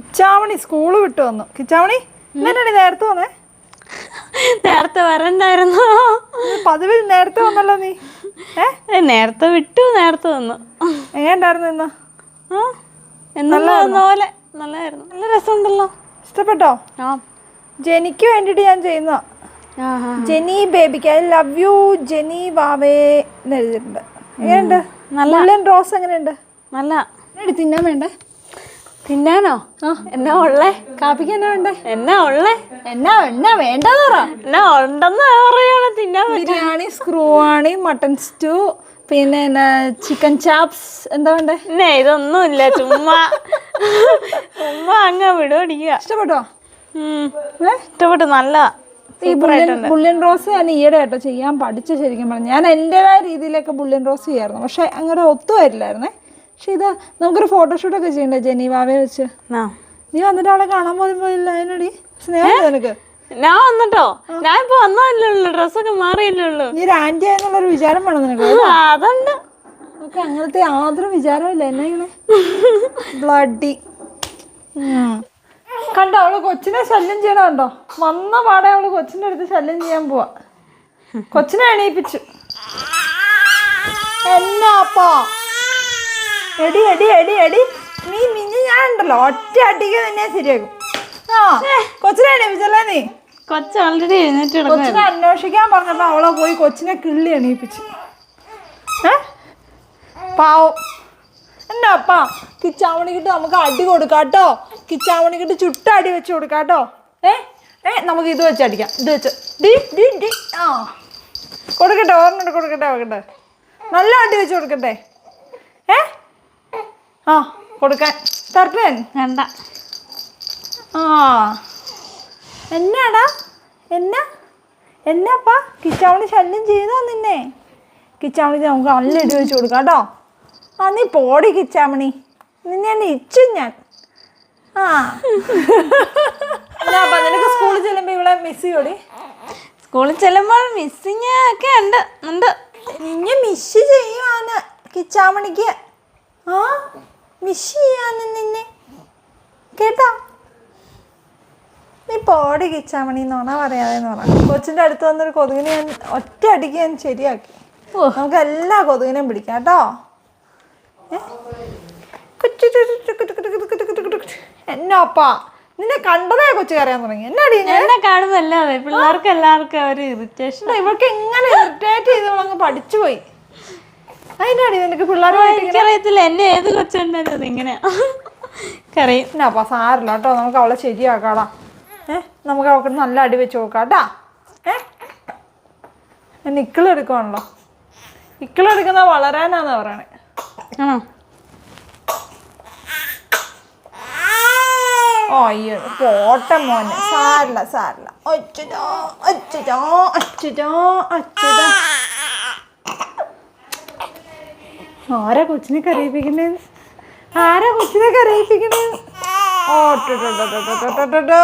Kichamani school വിട്ടു വന്നു. കിച്ചാവണി എന്നിട്ടാണ് നേരത്തെ വന്നേ? നേരത്തെ വരണ്ടായിരുന്നോ. പതിവിൽ നേരത്തെ വന്നല്ലോ നീ. ഏ? നേരത്തെ വിട്ടു നേരത്തെ വന്നു. എങ്ങനെയുണ്ടായിരുന്നു ഇന്ന്? വന്ന പോലെ നല്ലതായിരുന്നു? നല്ല രസമുണ്ടല്ലോ. ഇഷ്ടപ്പെട്ടോ? ആ. ജെനിക്ക് വേണ്ടിയിട്ട് ഞാൻ ചെയ്യുന്ന. ജെനി ബേബിക്ക് ഐ ലവ് യു ജെനി വാവേ എന്ന് എഴുതിയിട്ടുണ്ട്. എങ്ങനെയുണ്ട്? നല്ല. റോസ് എങ്ങനെയുണ്ട്? നല്ല. തിന്നാൻ വേണ്ടേ? തിന്നാനോ? എന്നാ ഉള്ളേ? കാപ്പിക്ക് എന്നാ വേണ്ടേ? എന്നാ ഉള്ളേ? എന്നാ എന്നാ വേണ്ടെന്ന് പറ. എന്നാ ഉണ്ടെന്ന് പറയാണ് തിന്നാൻ ബിരിയാണി സ്ക്രൂ ആണ് മട്ടൻ സ്റ്റൂ പിന്നെ എന്നാ ചിക്കൻ ചാപ്സ് എന്താ വേണ്ടേ? പിന്നെ ഇതൊന്നുമില്ല ചുമ്മാ. ചുമ്മാ അങ്ങ് വിടുപിടിക്കുക ഇഷ്ടപ്പെട്ടോ? ഇഷ്ടപ്പെട്ടു നല്ല ഈ ബുള്ളിയൻ ബുള്ളിയൻ റോസ് ഞാൻ ഈയിടെ ആയിട്ടോ ചെയ്യാൻ പഠിച്ചു ശരിക്കും പറഞ്ഞു. ഞാൻ എന്റെതായ രീതിയിലൊക്കെ ബുള്ളിയൻ റോസ് ചെയ്യായിരുന്നു. പക്ഷെ അങ്ങനെ ഒത്തു വരില്ലായിരുന്നേ. പക്ഷെ ഇത് നമുക്കൊരു ഫോട്ടോഷൂട്ടൊക്കെ ചെയ്യണ്ടേ ജനീവാവെ വെച്ച്? നീ. വന്നിട്ട് അവളെ കാണാൻ പോലും പോയില്ല. അതിനടി സ്നേഹം നിനക്ക്? ഞാൻ വന്നിട്ടോ? ഞാൻ ഇപ്പൊ വന്നല്ലേ ഉള്ളു. ഡ്രസ്സൊക്കെ മാറിയില്ലല്ലോ നീ ഒരു ആന്റി ആയെന്നുള്ളൊരു വിചാരം വേണം നിനക്ക് അതുണ്ട്. നമുക്ക് അങ്ങനത്തെ യാതൊരു വിചാരമില്ല എന്നെ ഇങ്ങനെ ബ്ലഡി. കണ്ടോ അവൾ കൊച്ചിനെ ശല്യം ചെയ്യണ കണ്ടോ? വന്ന പാടെ അവൾ കൊച്ചിന്റെ അടുത്ത് ശല്യം ചെയ്യാൻ പോവാ. കൊച്ചിനെ എണീപ്പിച്ചു. എന്നാപ്പാ? എടി എടി എടി എടി. നീ മിഞ്ഞ് ഞാൻ ഉണ്ടല്ലോ ഒറ്റ അടിക്ക് തന്നെ ശരിയാകും ആ കൊച്ചിനെ എണീപ്പിച്ചല്ലേ നീ? കൊച്ചു ഓൾറെഡി എഴുന്നേറ്റ് കൊച്ചിനെ അന്വേഷിക്കാൻ പറഞ്ഞപ്പോ അവളെ പോയി കൊച്ചിനെ കിള്ളി എണീപ്പിച്ചു. ഏ? പാവം. എന്നാ അപ്പാ കിച്ചാമണിക്കിട്ട് നമുക്ക് അടി കൊടുക്കാട്ടോ കിച്ചാവണിക്കിട്ട് കിച്ചാമണിക്കിട്ട് ചുട്ട അടി വെച്ച് കൊടുക്കാട്ടോ ഏ? ഏ നമുക്ക് ഇത് വെച്ച് അടിക്കാം. ഇത് വെച്ച്. ഡി ഡി ഡി. ആ. കൊടുക്കട്ടെ ഓർമ്മ കൊടുക്കട്ടെ നോക്കട്ടെ നല്ല അടി വെച്ച് കൊടുക്കട്ടെ. ഏ? ആ കൊടുക്കാൻ. തർപ്പൻ വേണ്ട. ആ. എന്നാടാ? എന്നാ? എന്നാപ്പാ? കിച്ചാവണി ശല്യം ചെയ്തോ നിന്നെ? കിച്ചാമണിക്ക് നമുക്ക് നല്ല ഇടി വെച്ച് കൊടുക്കാം കേട്ടോ. ആ നീ പോടി കിച്ചാമണി നിന്നെ ഞാൻ ഇച്ചു ഞാൻ. ആ. എന്നാപ്പാ നിനക്ക് സ്കൂളിൽ ചെല്ലുമ്പോൾ ഇവിടെ മിസ് ചെയ്യോടി? സ്കൂളിൽ ചെല്ലുമ്പോൾ മിസ്സിങ് ഒക്കെ ഉണ്ട്. ഉണ്ട്. നിന്നെ മിസ് ചെയ്യുവാണ് കിച്ചാമണിക്ക് ആ മിസ് ചെയ്യാന് നിന്നെ കേട്ടോ? നീ പോടി കിച്ചാമണി നോണ പറയാതെ നോണ കൊച്ചിന്റെ അടുത്ത് വന്നൊരു കൊതുകിനെ ഞാൻ ഒറ്റ അടിക്ക് ഞാൻ ശരിയാക്കി. നമുക്ക് എല്ലാ കൊതുകിനെയും പിടിക്കാം കേട്ടോ. എന്നാപ്പാ നിന്നെ കണ്ടതേ കൊച്ചു കറിയാൻ തുടങ്ങി. എന്നാടി എന്നെ കാണുന്നല്ലാതെ പിള്ളേർക്ക് എല്ലാവർക്കും ഒരു ഇറിറ്റേഷൻ ഇവർക്ക് എങ്ങനെ ഇറിറ്റേറ്റ് ചെയ്ത് ഇവളങ്ങ് പഠിച്ചു പോയി അതിനാടി നിനക്ക് എനിക്കറിയത്തില്ല. എന്നെ ഏത് കൊച്ചുണ്ടായിരുന്നത് ഇങ്ങനെ കറിയും എന്നാപ്പാ സാരില്ല കേട്ടോ. നമുക്ക് അവളെ ശരിയാക്കാടാ. ഏ? നമുക്ക് അവൾക്ക് നല്ല അടി വെച്ച് നോക്കാട്ടാ കേട്ടാ ഏ? നിക്കിളെടുക്കുവാണല്ലോ ഇക്കിളെടുക്കുന്ന വളരാനാന്ന് പറയണേ. ആണോ? ഓ അയ്യോ പോട്ടെ മോനെ. സാരില്ല സാരില്ല. അച്ഛനോ അച്ഛനോ അച്ഛനോ അച്ഛനോ ആരാ കൊച്ചിനെ കരയിപ്പിക്കണേ ആരാ കൊച്ചിനെ കരയിപ്പിക്കണേ ഓട്ടോ ടോ